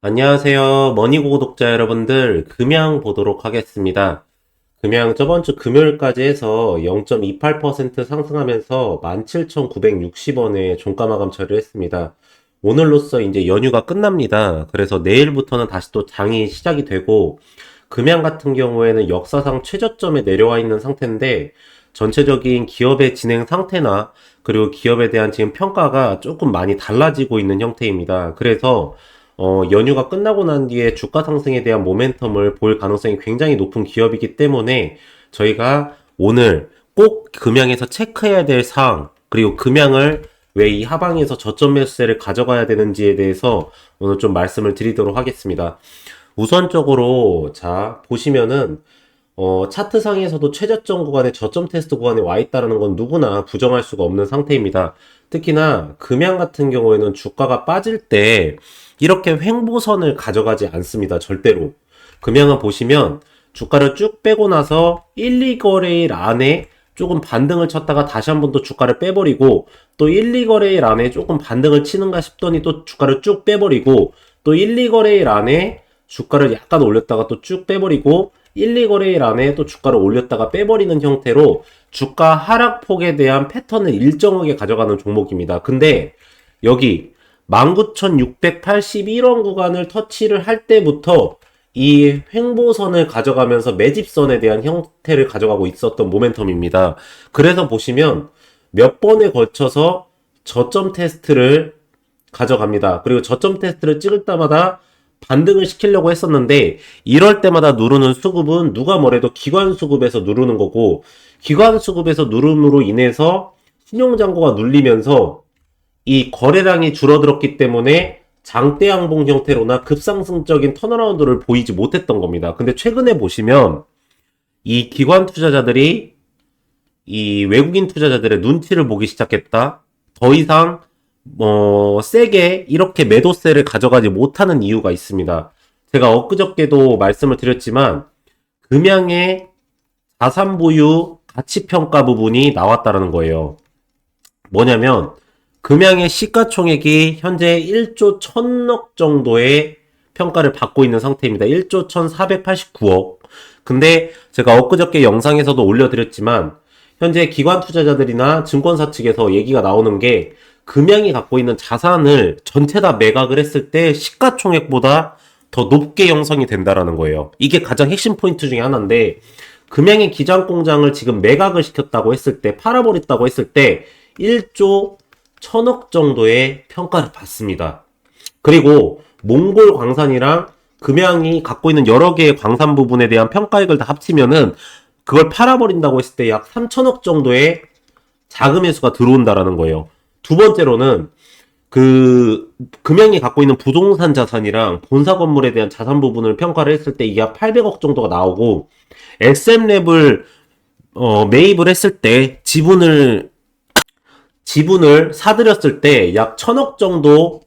안녕하세요. 머니고 구독자 여러분들, 금양 보도록 하겠습니다. 금양 저번 주 금요일까지 해서 0.28% 상승하면서 17,960원에 종가 마감 처리를 했습니다. 오늘로써 이제 연휴가 끝납니다. 그래서 내일부터는 다시 또 장이 시작이 되고, 금양 같은 경우에는 역사상 최저점에 내려와 있는 상태인데, 전체적인 기업의 진행 상태나, 그리고 기업에 대한 지금 평가가 조금 많이 달라지고 있는 형태입니다. 그래서 어, 연휴가 끝나고 난 뒤에 주가 상승에 대한 모멘텀을 볼 가능성이 굉장히 높은 기업이기 때문에 저희가 오늘 꼭 금양에서 체크해야 될 사항, 그리고 금양을 왜 이 하방에서 저점 매수세를 가져가야 되는지에 대해서 오늘 좀 말씀을 드리도록 하겠습니다. 우선적으로, 자, 보시면은, 어, 차트상에서도 최저점 구간에 저점 테스트 구간에 와 있다는 건 누구나 부정할 수가 없는 상태입니다. 특히나 금양 같은 경우에는 주가가 빠질 때 이렇게 횡보선을 가져가지 않습니다. 절대로. 금양은 보시면 주가를 쭉 빼고 나서 1, 2거래일 안에 조금 반등을 쳤다가 다시 한 번 또 주가를 빼버리고 또 1, 2거래일 안에 조금 반등을 치는가 싶더니 또 주가를 쭉 빼버리고 또 1, 2거래일 안에 주가를 약간 올렸다가 또 쭉 빼버리고 1, 2거래일 안에 또 주가를 올렸다가 빼버리는 형태로 주가 하락폭에 대한 패턴을 일정하게 가져가는 종목입니다. 근데 여기 19,681원 구간을 터치를 할 때부터 이 횡보선을 가져가면서 매집선에 대한 형태를 가져가고 있었던 모멘텀입니다. 그래서 보시면 몇 번에 걸쳐서 저점 테스트를 가져갑니다. 그리고 저점 테스트를 찍을 때마다 반등을 시키려고 했었는데 이럴 때마다 누르는 수급은 누가 뭐래도 기관 수급에서 누르는 거고 기관 수급에서 누름으로 인해서 신용장고가 눌리면서 이 거래량이 줄어들었기 때문에 장대 양봉 형태로나 급상승적인 턴어라운드를 보이지 못했던 겁니다. 근데 최근에 보시면 이 기관 투자자들이 이 외국인 투자자들의 눈치를 보기 시작했다. 더 이상 뭐 세게 이렇게 매도세를 가져가지 못하는 이유가 있습니다. 제가 엊그저께도 말씀을 드렸지만 금양의 자산 보유 가치 평가 부분이 나왔다라는 거예요. 뭐냐면 금양의 시가총액이 현재 1조 1000억 정도의 평가를 받고 있는 상태입니다. 1조 1489억. 근데 제가 엊그저께 영상에서도 올려드렸지만 현재 기관 투자자들이나 증권사 측에서 얘기가 나오는 게 금양이 갖고 있는 자산을 전체 다 매각을 했을 때 시가총액보다 더 높게 형성이 된다라는 거예요. 이게 가장 핵심 포인트 중에 하나인데 금양의 기장 공장을 지금 매각을 시켰다고 했을 때 팔아버렸다고 했을 때 1조 천억 정도의 평가를 받습니다. 그리고 몽골 광산이랑 금양이 갖고 있는 여러 개의 광산 부분에 대한 평가액을 다 합치면은 그걸 팔아버린다고 했을 때 약 3천억 정도의 자금의 수가 들어온다라는 거예요. 두 번째로는 그 금양이 갖고 있는 부동산 자산이랑 본사 건물에 대한 자산 부분을 평가를 했을 때 이게 800억 정도가 나오고 SM랩을 어, 매입을 했을 때 지분을 지분을 사들였을 때 약 천억 정도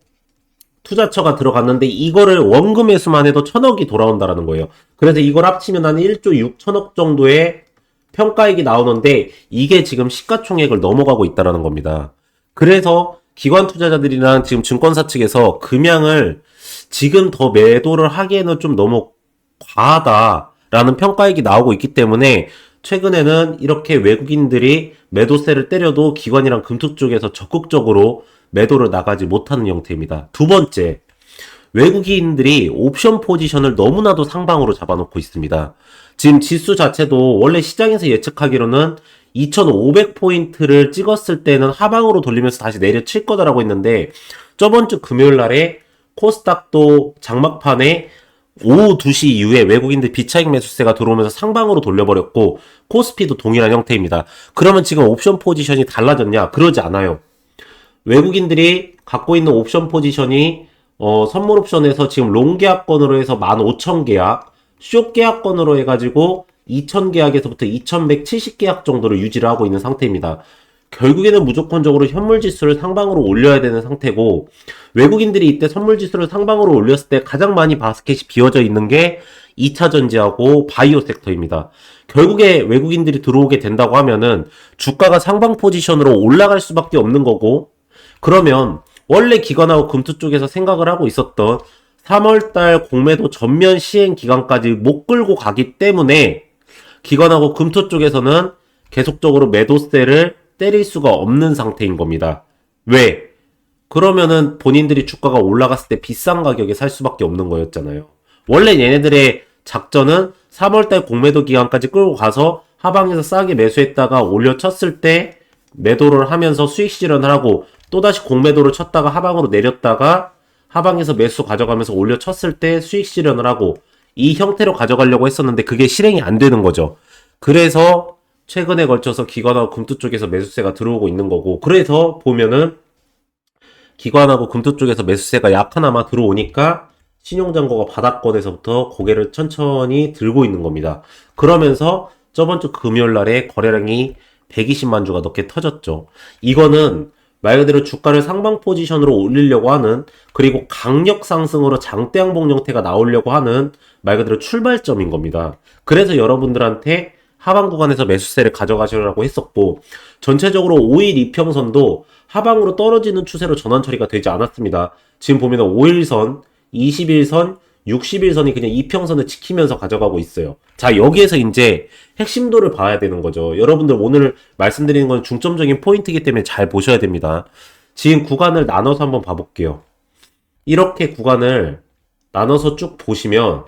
투자처가 들어갔는데 이거를 원금 매수만 해도 천억이 돌아온다라는 거예요. 그래서 이걸 합치면 한 1조 6천억 정도의 평가액이 나오는데 이게 지금 시가총액을 넘어가고 있다라는 겁니다. 그래서 기관 투자자들이랑 지금 증권사 측에서 금양을 지금 더 매도를 하기에는 좀 너무 과하다라는 평가액이 나오고 있기 때문에 최근에는 이렇게 외국인들이 매도세를 때려도 기관이랑 금투 쪽에서 적극적으로 매도를 나가지 못하는 형태입니다. 두 번째, 외국인들이 옵션 포지션을 너무나도 상방으로 잡아놓고 있습니다. 지금 지수 자체도 원래 시장에서 예측하기로는 2500포인트를 찍었을 때는 하방으로 돌리면서 다시 내려칠 거다라고 했는데 저번 주 금요일 날에 코스닥도 장막판에 오후 2시 이후에 외국인들 비차익 매수세가 들어오면서 상방으로 돌려버렸고 코스피도 동일한 형태입니다. 그러면 지금 옵션 포지션이 달라졌냐? 그러지 않아요. 외국인들이 갖고 있는 옵션 포지션이 어, 선물 옵션에서 지금 롱 계약권으로 해서 15,000계약, 숏 계약권으로 해가지고 2,000계약에서부터 2,170계약 정도를 유지를 하고 있는 상태입니다. 결국에는 무조건적으로 현물 지수를 상방으로 올려야 되는 상태고 외국인들이 이때 선물 지수를 상방으로 올렸을 때 가장 많이 바스켓이 비어져 있는 게 2차 전지하고 바이오 섹터입니다. 결국에 외국인들이 들어오게 된다고 하면은 주가가 상방 포지션으로 올라갈 수밖에 없는 거고 그러면 원래 기관하고 금투 쪽에서 생각을 하고 있었던 3월달 공매도 전면 시행 기간까지 못 끌고 가기 때문에 기관하고 금토 쪽에서는 계속적으로 매도세를 때릴 수가 없는 상태인 겁니다. 왜? 그러면은 본인들이 주가가 올라갔을 때 비싼 가격에 살 수밖에 없는 거였잖아요. 원래 얘네들의 작전은 3월달 공매도 기간까지 끌고 가서 하방에서 싸게 매수했다가 올려 쳤을 때 매도를 하면서 수익 실현을 하고 또다시 공매도를 쳤다가 하방으로 내렸다가 하방에서 매수 가져가면서 올려 쳤을 때 수익 실현을 하고 이 형태로 가져가려고 했었는데 그게 실행이 안 되는 거죠. 그래서 최근에 걸쳐서 기관하고 금투 쪽에서 매수세가 들어오고 있는 거고 그래서 보면은 기관하고 금투 쪽에서 매수세가 약하나마 들어오니까 신용장고가 바닥권에서부터 고개를 천천히 들고 있는 겁니다. 그러면서 저번 주 금요일 날에 거래량이 120만 주가 넘게 터졌죠. 이거는 말 그대로 주가를 상방 포지션으로 올리려고 하는 그리고 강력 상승으로 장대 항복 형태가 나오려고 하는 말 그대로 출발점인 겁니다. 그래서 여러분들한테 하방 구간에서 매수세를 가져가시라고 했었고 전체적으로 5일 이평선도 하방으로 떨어지는 추세로 전환 처리가 되지 않았습니다. 지금 보면 5일선, 20일선, 60일선이 그냥 이평선을 지키면서 가져가고 있어요. 자, 여기에서 이제 핵심도를 봐야 되는 거죠. 여러분들 오늘 말씀드리는 건 중점적인 포인트이기 때문에 잘 보셔야 됩니다. 지금 구간을 나눠서 한번 봐볼게요. 이렇게 구간을 나눠서 쭉 보시면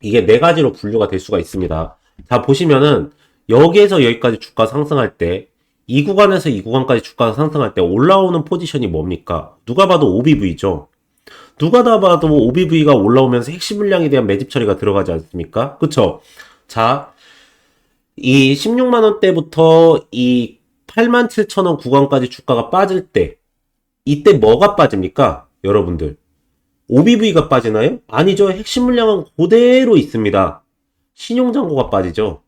이게 네 가지로 분류가 될 수가 있습니다. 자, 보시면은 여기에서 여기까지 주가 상승할 때 이 구간에서 이 구간까지 주가가 상승할 때 올라오는 포지션이 뭡니까? 누가 봐도 OBV죠. 누가 다 봐도 OBV가 올라오면서 핵심 물량에 대한 매집 처리가 들어가지 않습니까? 그쵸? 자, 이 16만 원대부터 이 87,000원 구간까지 주가가 빠질 때, 이때 뭐가 빠집니까? 여러분들. OBV가 빠지나요? 아니죠. 핵심 물량은 그대로 있습니다. 신용장고가 빠지죠.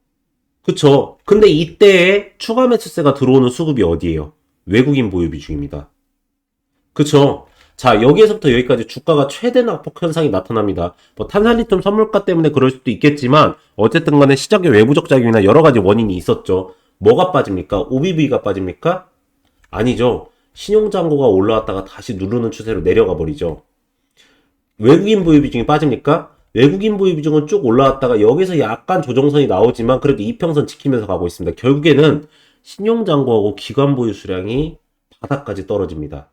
그쵸. 근데 이때에 추가 매수세가 들어오는 수급이 어디예요? 외국인 보유 비중입니다. 그쵸. 자, 여기에서부터 여기까지 주가가 최대 낙폭 현상이 나타납니다. 뭐 탄산리튬 선물가 때문에 그럴 수도 있겠지만 어쨌든 간에 시장의 외부적 작용이나 여러 가지 원인이 있었죠. 뭐가 빠집니까? OBV가 빠집니까? 아니죠. 신용장고가 올라왔다가 다시 누르는 추세로 내려가 버리죠. 외국인 보유 비중이 빠집니까? 외국인 보유 비중은 쭉 올라왔다가 여기서 약간 조정선이 나오지만 그래도 이평선 지키면서 가고 있습니다. 결국에는 신용장고하고 기관 보유 수량이 바닥까지 떨어집니다.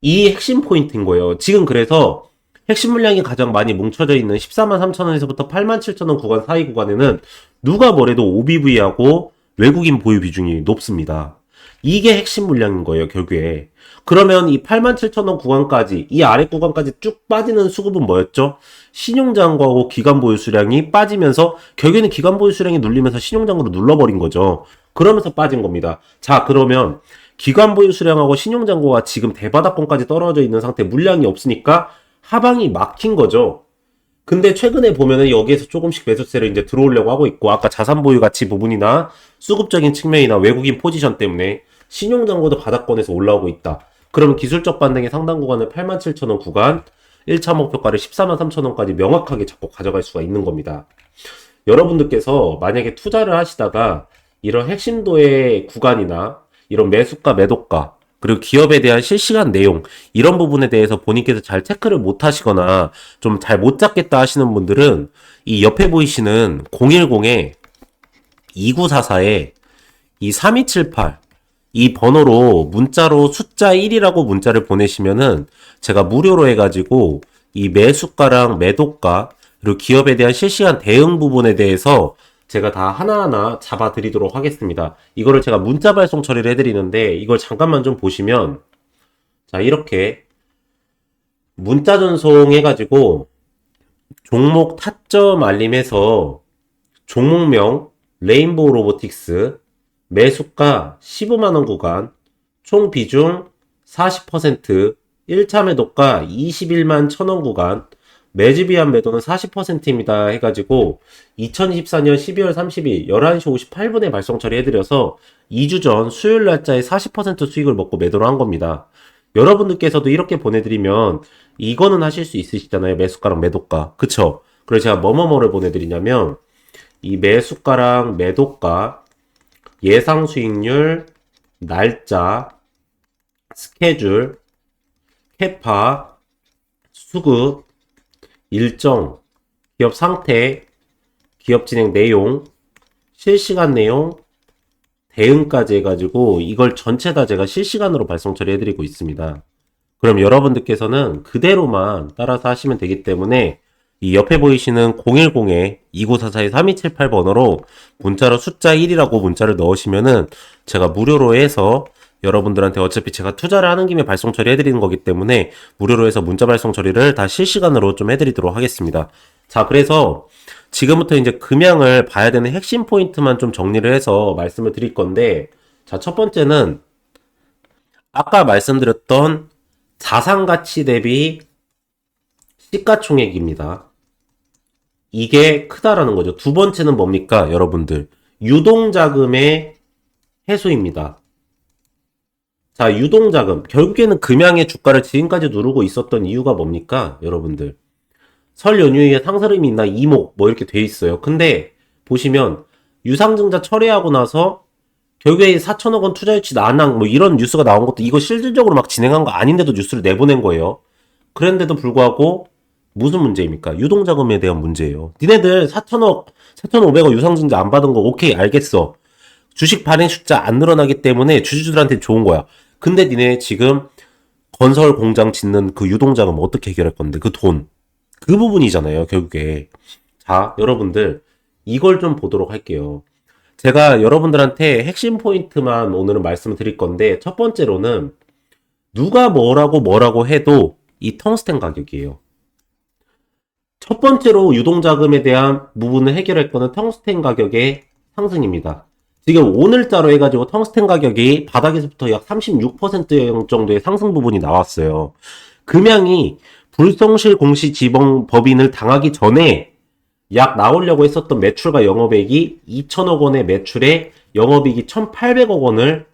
이 핵심 포인트인 거예요. 지금 그래서 핵심 물량이 가장 많이 뭉쳐져 있는 14만 3천 원에서부터 8만 7천 원 구간 사이 구간에는 누가 뭐래도 OBV하고 외국인 보유 비중이 높습니다. 이게 핵심 물량인 거예요, 결국에. 그러면 이 8만 7천 원 구간까지, 이 아래 구간까지 쭉 빠지는 수급은 뭐였죠? 신용장고하고 기관 보유 수량이 빠지면서 결국에는 기관 보유 수량이 눌리면서 신용장고로 눌러버린 거죠. 그러면서 빠진 겁니다. 자, 그러면 기관 보유 수량하고 신용장고가 지금 대바닥권까지 떨어져 있는 상태 물량이 없으니까 하방이 막힌 거죠. 근데 최근에 보면은 여기에서 조금씩 매수세를 이제 들어오려고 하고 있고 아까 자산 보유 가치 부분이나 수급적인 측면이나 외국인 포지션 때문에 신용장고도 바닥권에서 올라오고 있다. 그러면 기술적 반등의 상당 구간을 87,000원 구간, 1차 목표가를 14만 3천원까지 명확하게 잡고 가져갈 수가 있는 겁니다. 여러분들께서 만약에 투자를 하시다가 이런 핵심도의 구간이나 이런 매수가, 매도가, 그리고 기업에 대한 실시간 내용, 이런 부분에 대해서 본인께서 잘 체크를 못 하시거나 좀 잘 못 잡겠다 하시는 분들은 이 옆에 보이시는 010에 2944에 이 3278, 이 번호로 문자로 숫자 1이라고 문자를 보내시면은 제가 무료로 해가지고 이 매수가랑 매도가 그리고 기업에 대한 실시간 대응 부분에 대해서 제가 다 하나하나 잡아드리도록 하겠습니다. 이거를 제가 문자 발송 처리를 해드리는데 이걸 잠깐만 좀 보시면 자 이렇게 문자 전송 해가지고 종목 타점 알림해서 종목명 레인보우 로보틱스 매수가 15만원 구간 총 비중 40% 1차 매도가 21만 1000원 구간 매집이한 매도는 40%입니다 해가지고 2024년 12월 30일 11시 58분에 발송 처리해드려서 2주 전 수요일 날짜에 40% 수익을 먹고 매도를 한 겁니다. 여러분들께서도 이렇게 보내드리면 이거는 하실 수 있으시잖아요. 매수가랑 매도가. 그쵸? 그래서 제가 뭐뭐뭐를 보내드리냐면 이 매수가랑 매도가 예상 수익률 날짜 스케줄 캐파 수급 일정, 기업 상태, 기업 진행 내용, 실시간 내용, 대응까지 해가지고 이걸 전체 다 제가 실시간으로 발송 처리해드리고 있습니다. 그럼 여러분들께서는 그대로만 따라서 하시면 되기 때문에 이 옆에 보이시는 010-2944-3278번호로 문자로 숫자 1이라고 문자를 넣으시면은 제가 무료로 해서 여러분들한테 어차피 제가 투자를 하는 김에 발송 처리해드리는 거기 때문에 무료로 해서 문자 발송 처리를 다 실시간으로 좀 해드리도록 하겠습니다. 자, 그래서 지금부터 이제 금양을 봐야 되는 핵심 포인트만 좀 정리를 해서 말씀을 드릴 건데, 자, 첫 번째는 아까 말씀드렸던 자산 가치 대비 시가총액입니다. 이게 크다라는 거죠. 두 번째는 뭡니까, 여러분들? 유동자금의 해소입니다. 자, 유동자금. 결국에는 금양의 주가를 지금까지 누르고 있었던 이유가 뭡니까, 여러분들? 설 연휴에 상설임이 있나 이목 뭐 이렇게 돼 있어요. 근데 보시면 유상증자 철회하고 나서 결국에 4천억 원 투자 유치 난항 뭐 이런 뉴스가 나온 것도 이거 실질적으로 막 진행한 거 아닌데도 뉴스를 내보낸 거예요. 그런데도 불구하고 무슨 문제입니까? 유동자금에 대한 문제예요. 니네들 4천억, 4,500억 유상증자 안 받은 거 오케이 알겠어. 주식 발행 숫자 안 늘어나기 때문에 주주들한테 좋은 거야. 근데 니네 지금 건설 공장 짓는 그 유동자금 어떻게 해결할 건데 그 돈. 그 부분이잖아요, 결국에. 자, 여러분들, 이걸 좀 보도록 할게요. 제가 여러분들한테 핵심 포인트만 오늘은 말씀을 드릴 건데, 첫 번째로는, 누가 뭐라고 뭐라고 해도 이 텅스텐 가격이에요. 첫 번째로 유동자금에 대한 부분을 해결할 거는 텅스텐 가격의 상승입니다. 지금 오늘자로 해가지고 텅스텐 가격이 바닥에서부터 약 36% 정도의 상승 부분이 나왔어요. 금양이 불성실 공시 지방 법인을 당하기 전에 약 나오려고 했었던 매출과 영업액이 2천억 원의 매출에 영업이익이 1,800억 원을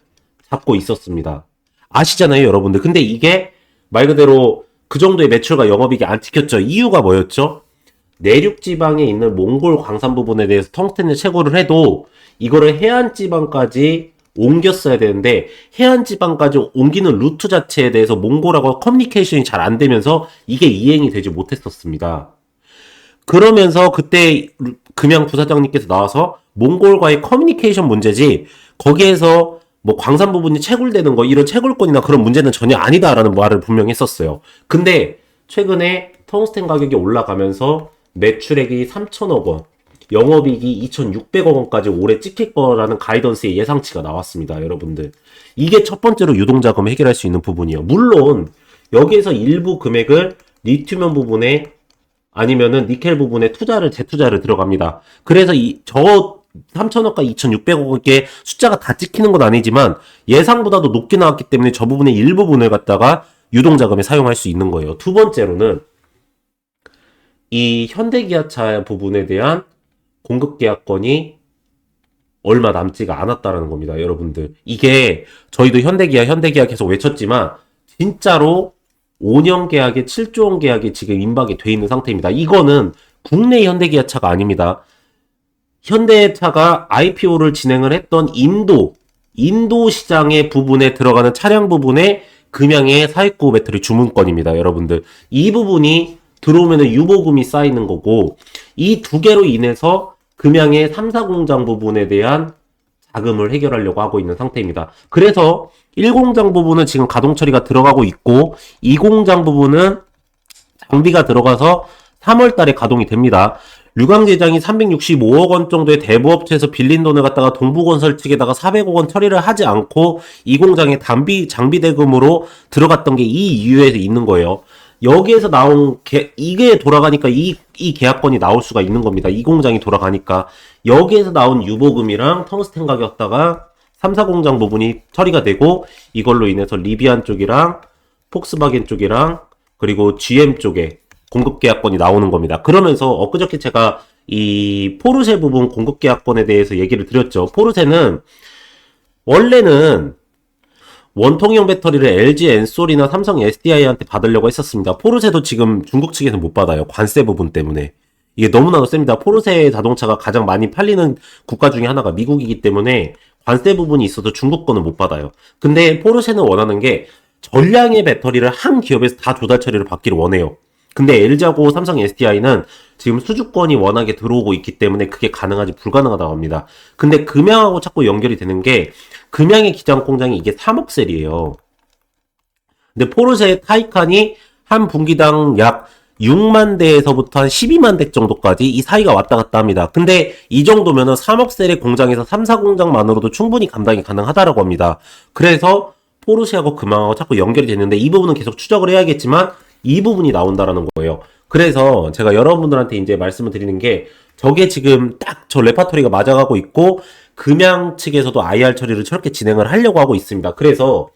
잡고 있었습니다. 아시잖아요, 여러분들. 근데 이게 말 그대로 그 정도의 매출과 영업이익이 안 찍혔죠. 이유가 뭐였죠? 내륙 지방에 있는 몽골 광산 부분에 대해서 텅스텐을 채굴을 해도 이거를 해안 지방까지 옮겼어야 되는데 해안 지방까지 옮기는 루트 자체에 대해서 몽골하고 커뮤니케이션이 잘 안 되면서 이게 이행이 되지 못했었습니다. 그러면서 그때 금양 부사장님께서 나와서 몽골과의 커뮤니케이션 문제지 거기에서 뭐 광산 부분이 채굴되는 거 이런 채굴권이나 그런 문제는 전혀 아니다라는 말을 분명히 했었어요. 근데 최근에 텅스텐 가격이 올라가면서 매출액이 3천억 원, 영업이익이 2,600억 원까지 올해 찍힐 거라는 가이던스의 예상치가 나왔습니다, 여러분들. 이게 첫 번째로 유동자금 해결할 수 있는 부분이에요. 물론 여기에서 일부 금액을 리튬 부분에 아니면은 니켈 부분에 투자를 재투자를 들어갑니다. 그래서 이 저 3천억과 2,600억의 숫자가 다 찍히는 건 아니지만 예상보다도 높게 나왔기 때문에 저 부분의 일부분을 갖다가 유동자금에 사용할 수 있는 거예요. 두 번째로는 이 현대기아차 부분에 대한 공급 계약권이 얼마 남지가 않았다라는 겁니다, 여러분들. 이게 저희도 현대기아, 현대기아 계속 외쳤지만 진짜로 5년 계약에 7조 원 계약이 지금 임박이 돼 있는 상태입니다. 이거는 국내 현대기아차가 아닙니다. 현대차가 IPO를 진행을 했던 인도, 인도 시장의 부분에 들어가는 차량 부분에 금양의 사익구 배터리 주문권입니다, 여러분들. 이 부분이 들어오면 유보금이 쌓이는 거고, 이 두 개로 인해서 금양의 3사 공장 부분에 대한 자금을 해결하려고 하고 있는 상태입니다. 그래서 1공장 부분은 지금 가동 처리가 들어가고 있고, 2공장 부분은 장비가 들어가서 3월 달에 가동이 됩니다. 류광제장이 365억 원 정도의 대부업체에서 빌린 돈을 갖다가 동부건설 측에다가 400억 원 처리를 하지 않고 이 공장에 장비 대금으로 들어갔던 게 이 이유에 있는 거예요. 여기에서 나온 개, 이게 돌아가니까 이, 이 계약권이 나올 수가 있는 겁니다. 이 공장이 돌아가니까 여기에서 나온 유보금이랑 텅스텐 가격다가 3사 공장 부분이 처리가 되고 이걸로 인해서 리비안 쪽이랑 폭스바겐 쪽이랑 그리고 GM 쪽에 공급 계약권이 나오는 겁니다. 그러면서 엊그저께 제가 이 포르쉐 부분 공급 계약권에 대해서 얘기를 드렸죠. 포르쉐는 원래는 원통형 배터리를 LG 엔솔이나 삼성 SDI한테 받으려고 했었습니다. 포르쉐도 지금 중국 측에서 못 받아요. 관세 부분 때문에. 이게 너무나도 셉니다. 포르쉐 자동차가 가장 많이 팔리는 국가 중에 하나가 미국이기 때문에 관세 부분이 있어서 중국 거는 못 받아요. 근데 포르쉐는 원하는 게 전량의 배터리를 한 기업에서 다 조달 처리를 받기를 원해요. 근데 LG하고 삼성 SDI는 지금 수주권이 워낙에 들어오고 있기 때문에 그게 가능하지 불가능하다고 합니다. 근데 금양하고 자꾸 연결이 되는 게 금양의 기장 공장이 이게 3억 셀이에요. 근데 포르쉐의 타이칸이 한 분기당 약 6만 대에서부터 한 12만 대 정도까지 이 사이가 왔다 갔다 합니다. 근데 이 정도면은 3억 셀의 공장에서 3, 4공장만으로도 충분히 감당이 가능하다라고 합니다. 그래서 포르쉐하고 금왕하고 자꾸 연결이 됐는데 이 부분은 계속 추적을 해야겠지만 이 부분이 나온다라는 거예요. 그래서 제가 여러분들한테 이제 말씀을 드리는 게 저게 지금 딱 저 레파토리가 맞아가고 있고 금양 측에서도 IR 처리를 저렇게 진행을 하려고 하고 있습니다. 그래서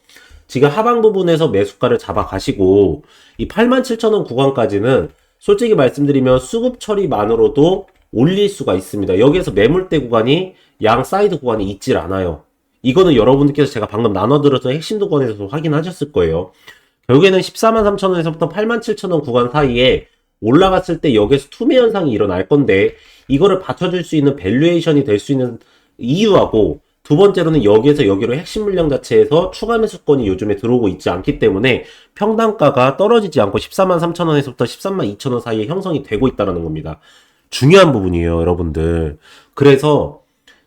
지금 하방 부분에서 매수가를 잡아가시고 이 87,000원 구간까지는 솔직히 말씀드리면 수급 처리만으로도 올릴 수가 있습니다. 여기에서 매물대 구간이 양 사이드 구간이 있질 않아요. 이거는 여러분들께서 제가 방금 나눠드려서 핵심 구간에서도 확인하셨을 거예요. 결국에는 14만 3천 원에서부터 8만 7천 원 구간 사이에 올라갔을 때 여기에서 투매 현상이 일어날 건데 이거를 받쳐줄 수 있는 밸류에이션이 될 수 있는 이유하고 두 번째로는 여기에서 여기로 핵심 물량 자체에서 추가 매수권이 요즘에 들어오고 있지 않기 때문에 평단가가 떨어지지 않고 14만 3천 원에서부터 13만 2천 원 사이에 형성이 되고 있다는 겁니다. 중요한 부분이에요, 여러분들. 그래서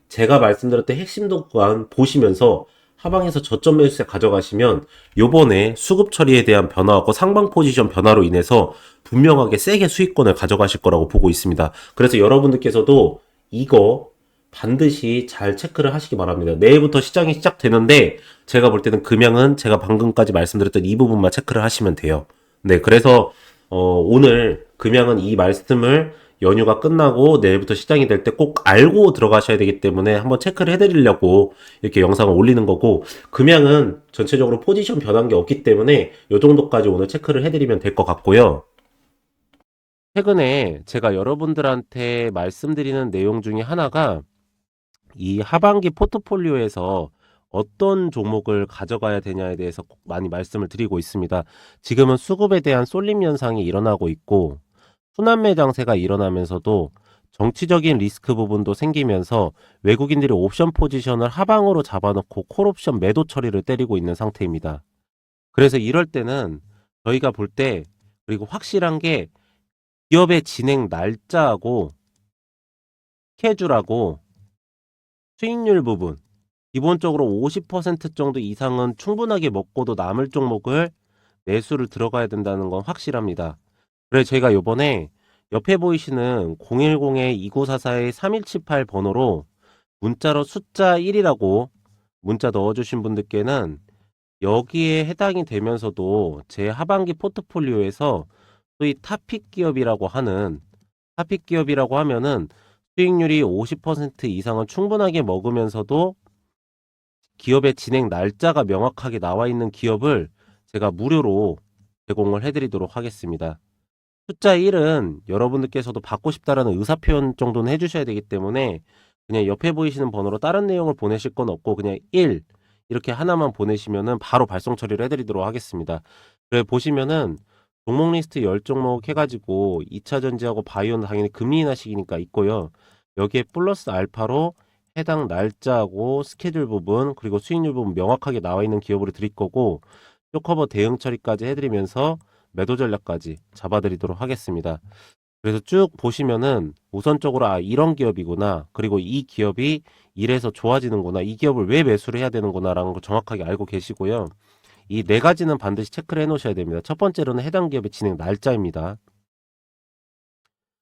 제가 말씀드렸던 핵심 구간 보시면서 하방에서 저점 매수세 가져가시면 요번에 수급 처리에 대한 변화하고 상방 포지션 변화로 인해서 분명하게 세게 수익권을 가져가실 거라고 보고 있습니다. 그래서 여러분들께서도 이거 반드시 잘 체크를 하시기 바랍니다. 내일부터 시장이 시작되는데 제가 볼 때는 금양은 제가 방금까지 말씀드렸던 이 부분만 체크를 하시면 돼요. 네, 그래서 어, 오늘 금양은 이 말씀을 연휴가 끝나고 내일부터 시장이 될 때 꼭 알고 들어가셔야 되기 때문에 한번 체크를 해드리려고 이렇게 영상을 올리는 거고 금양은 전체적으로 포지션 변한 게 없기 때문에 이 정도까지 오늘 체크를 해드리면 될 것 같고요. 최근에 제가 여러분들한테 말씀드리는 내용 중에 하나가 이 하반기 포트폴리오에서 어떤 종목을 가져가야 되냐에 대해서 꼭 많이 말씀을 드리고 있습니다. 지금은 수급에 대한 쏠림 현상이 일어나고 있고 순환매 장세가 일어나면서도 정치적인 리스크 부분도 생기면서 외국인들이 옵션 포지션을 하방으로 잡아놓고 콜옵션 매도 처리를 때리고 있는 상태입니다. 그래서 이럴 때는 저희가 볼 때 그리고 확실한 게 기업의 진행 날짜하고 스케줄하고 수익률 부분 기본적으로 50% 정도 이상은 충분하게 먹고도 남을 종목을 매수를 들어가야 된다는 건 확실합니다. 그래서 제가 요번에 옆에 보이시는 010-2944-3178 번호로 문자로 숫자 1이라고 문자 넣어주신 분들께는 여기에 해당이 되면서도 제 하반기 포트폴리오에서 소위 타픽 기업이라고 하는 타픽 기업이라고 하면은 수익률이 50% 이상은 충분하게 먹으면서도 기업의 진행 날짜가 명확하게 나와 있는 기업을 제가 무료로 제공을 해드리도록 하겠습니다. 숫자 1은 여러분들께서도 받고 싶다라는 의사표현 정도는 해주셔야 되기 때문에 그냥 옆에 보이시는 번호로 다른 내용을 보내실 건 없고 그냥 1 이렇게 하나만 보내시면은 바로 발송 처리를 해드리도록 하겠습니다. 그래 보시면은 종목 리스트 10종목 해가지고 2차 전지하고 바이오는 당연히 인하 시기니까 있고요. 여기에 플러스 알파로 해당 날짜하고 스케줄 부분 그리고 수익률 부분 명확하게 나와 있는 기업으로 드릴 거고 쇼커버 대응 처리까지 해드리면서 매도 전략까지 잡아드리도록 하겠습니다. 그래서 쭉 보시면은 우선적으로 아 이런 기업이구나 그리고 이 기업이 이래서 좋아지는구나 이 기업을 왜 매수를 해야 되는구나라는 걸 정확하게 알고 계시고요. 이 네 가지는 반드시 체크를 해 놓으셔야 됩니다. 첫 번째로는 해당 기업의 진행 날짜입니다.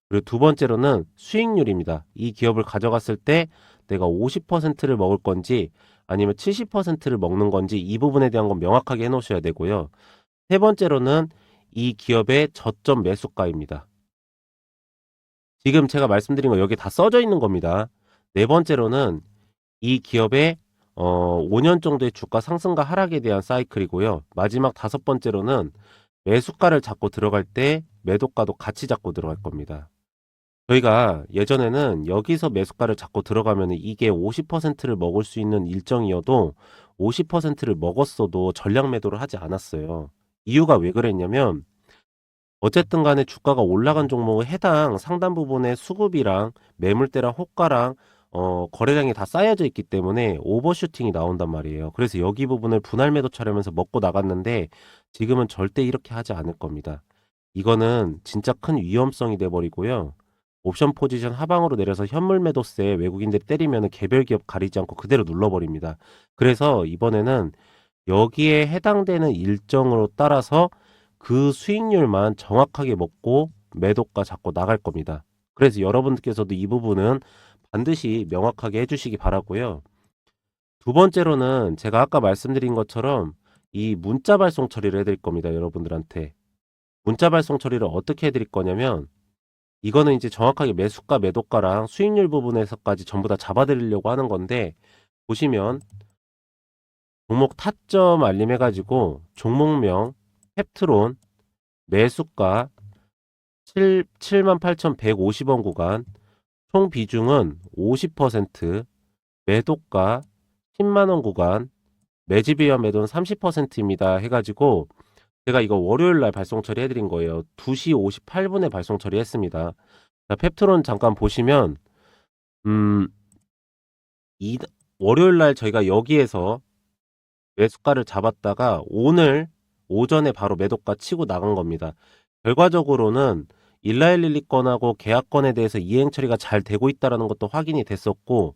그리고 두 번째로는 수익률입니다. 이 기업을 가져갔을 때 내가 50%를 먹을 건지 아니면 70%를 먹는 건지 이 부분에 대한 건 명확하게 해 놓으셔야 되고요. 세 번째로는 이 기업의 저점 매수가입니다. 지금 제가 말씀드린 거 여기 다 써져 있는 겁니다. 네 번째로는 이 기업의 어, 5년 정도의 주가 상승과 하락에 대한 사이클이고요. 마지막 다섯 번째로는 매수가를 잡고 들어갈 때 매도가도 같이 잡고 들어갈 겁니다. 저희가 예전에는 여기서 매수가를 잡고 들어가면 이게 50%를 먹을 수 있는 일정이어도 50%를 먹었어도 전량 매도를 하지 않았어요. 이유가 왜 그랬냐면 어쨌든 간에 주가가 올라간 종목의 해당 상단 부분의 수급이랑 매물대랑 호가랑 어, 거래량이 다 쌓여져 있기 때문에 오버슈팅이 나온단 말이에요. 그래서 여기 부분을 분할 매도 처리하면서 먹고 나갔는데 지금은 절대 이렇게 하지 않을 겁니다. 이거는 진짜 큰 위험성이 돼버리고요. 옵션 포지션 하방으로 내려서 현물 매도세 외국인들이 때리면 개별 기업 가리지 않고 그대로 눌러버립니다. 그래서 이번에는 여기에 해당되는 일정으로 따라서 그 수익률만 정확하게 먹고 매도가 잡고 나갈 겁니다. 그래서 여러분들께서도 이 부분은 반드시 명확하게 해주시기 바라고요. 두 번째로는 제가 아까 말씀드린 것처럼 이 문자 발송 처리를 해드릴 겁니다. 여러분들한테. 문자 발송 처리를 어떻게 해드릴 거냐면 이거는 이제 정확하게 매수가 매도가랑 수익률 부분에서까지 전부 다 잡아드리려고 하는 건데 보시면 종목 타점 알림 해가지고 종목명 펩트론 매수가 7, 78,150원 구간 총 비중은 50% 매도가 10만원 구간 매집이와 매도는 30%입니다 해가지고 제가 이거 월요일 날 발송 처리해드린 거예요. 2시 58분에 발송 처리했습니다. 자, 펩트론 잠깐 보시면 음, 이, 월요일 날 저희가 여기에서 매수가를 잡았다가 오늘 오전에 바로 매도가 치고 나간 겁니다. 결과적으로는 일라일릴리 건하고 계약건에 대해서 이행 처리가 잘 되고 있다는 것도 확인이 됐었고